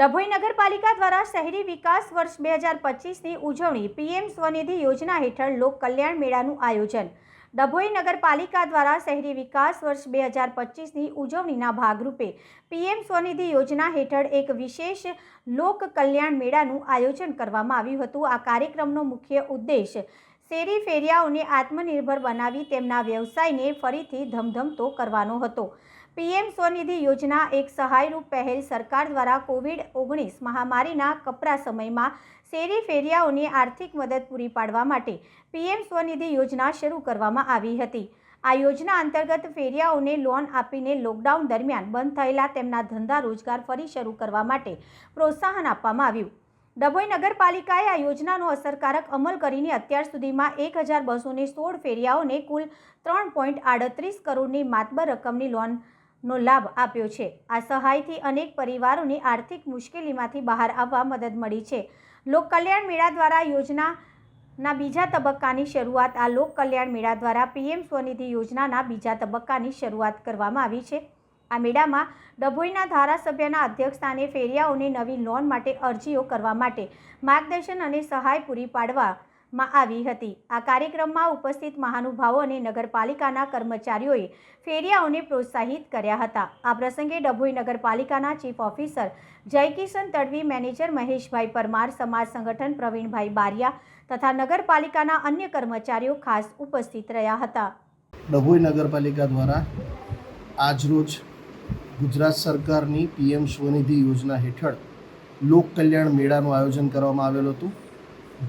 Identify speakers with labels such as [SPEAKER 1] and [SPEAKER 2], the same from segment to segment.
[SPEAKER 1] ડભોઈ નગરપાલિકા દ્વારા શહેરી વિકાસ વર્ષ બે હજાર પચીસની ઉજવણી પીએમ સ્વનિધિ યોજના હેઠળ લોક કલ્યાણ મેળાનું આયોજન. ડભોઈ નગરપાલિકા દ્વારા શહેરી વિકાસ વર્ષ બે હજાર પચીસની ઉજવણીના ભાગરૂપે પીએમ સ્વનિધિ યોજના હેઠળ એક વિશેષ લોક કલ્યાણ મેળાનું આયોજન કરવામાં આવ્યું હતું. આ કાર્યક્રમનો મુખ્ય ઉદ્દેશ શેરી ફેરિયાઓને આત્મનિર્ભર બનાવી તેમના વ્યવસાયને ફરીથી ધમધમતો કરવાનો હતો. પીએમ સ્વનિધિ યોજના એક સહાયરૂપ પહેલ સરકાર દ્વારા કોવિડ ઓગણીસ મહામારીના કપરા સમયમાં શેરી ફેરિયાઓને આર્થિક મદદ પૂરી પાડવા માટે પીએમ સ્વનિધિ યોજના શરૂ કરવામાં આવી હતી. આ યોજના અંતર્ગત ફેરિયાઓને લોન આપીને લોકડાઉન દરમિયાન બંધ થયેલા તેમના ધંધા રોજગાર ફરી શરૂ કરવા માટે પ્રોત્સાહન આપવામાં આવ્યું. ડભોઈ નગરપાલિકાએ આ યોજનાનો અસરકારક અમલ કરીને અત્યાર સુધીમાં એક હજાર બસોને સોળ ફેરિયાઓને કુલ ત્રણ પોઈન્ટ આડત્રીસ કરોડની માતબર રકમની લોનનો લાભ આપ્યો છે. આ સહાયથી અનેક પરિવારોને આર્થિક મુશ્કેલીમાંથી બહાર આવવા મદદ મળી છે. લોકકલ્યાણ મેળા દ્વારા યોજનાના બીજા તબક્કાની શરૂઆત આ લોક કલ્યાણ મેળા દ્વારા પીએમ સ્વનિધિ યોજનાના બીજા તબક્કાની શરૂઆત કરવામાં આવી છે. આ મેળામાં ડભોઈના ધારાસભ્યના અધ્યક્ષસ્થાને ફેરિયાઓને નવી લોન માટે અરજીઓ કરવા માટે માર્ગદર્શન અને સહાય પૂરી પાડવામાં આવી હતી. આ કાર્યક્રમમાં ઉપસ્થિત મહાનુભાવો અને નગરપાલિકાના કર્મચારીઓએ ફેરિયાઓને પ્રોત્સાહિત કર્યા હતા. આ પ્રસંગે ડભોઈ નગરપાલિકાના chief officer Jaikishan Tadvi, manager Maheshbhai Parmar, સમાજ સંગઠન પ્રવીણભાઈ બારિયા તથા નગરપાલિકાના અન્ય કર્મચારીઓ ખાસ ઉપસ્થિત રહ્યા હતા.
[SPEAKER 2] ડભોઈ નગરપાલિકા દ્વારા આજરોજ ગુજરાત સરકારની પીએમ સ્વનિધિ યોજના હેઠળ લોક કલ્યાણ મેળાનું આયોજન કરવામાં આવેલું હતું.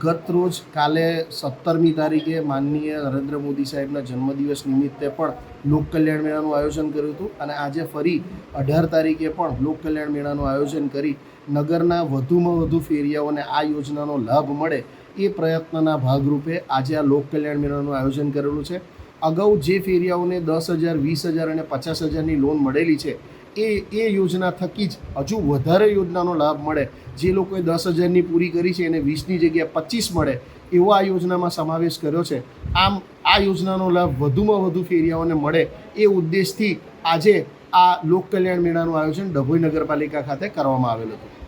[SPEAKER 2] ગત રોજ કાલે સત્તરમી તારીખે માનનીય નરેન્દ્ર મોદી સાહેબના જન્મદિવસ નિમિત્તે પણ લોક કલ્યાણ મેળાનું આયોજન કર્યું હતું અને આજે ફરી અઢાર તારીખે પણ લોક કલ્યાણ મેળાનું આયોજન કરી નગરના વધુમાં વધુ ફેરિયાઓને આ યોજનાનો લાભ મળે એ પ્રયત્નના ભાગરૂપે આજે આ લોક કલ્યાણ મેળાનું આયોજન કરેલું છે. અગાઉ જે ફેરિયાઓને દસ હજાર, વીસ હજાર અને પચાસ હજારની લોન મળેલી છે એ એ યોજના થકી જ હજુ વધારે યોજનાનો લાભ મળે. જે લોકોએ દસ હજારની પૂરી કરી છે એને વીસની જગ્યાએ પચીસ મળે, એવો આ યોજનામાં સમાવેશ કર્યો છે. આમ આ યોજનાનો લાભ વધુમાં વધુ ફેરિયાઓને મળે એ ઉદ્દેશથી આજે આ લોક કલ્યાણ મેળાનું આયોજન ડભોઈ નગરપાલિકા ખાતે કરવામાં આવેલું હતું.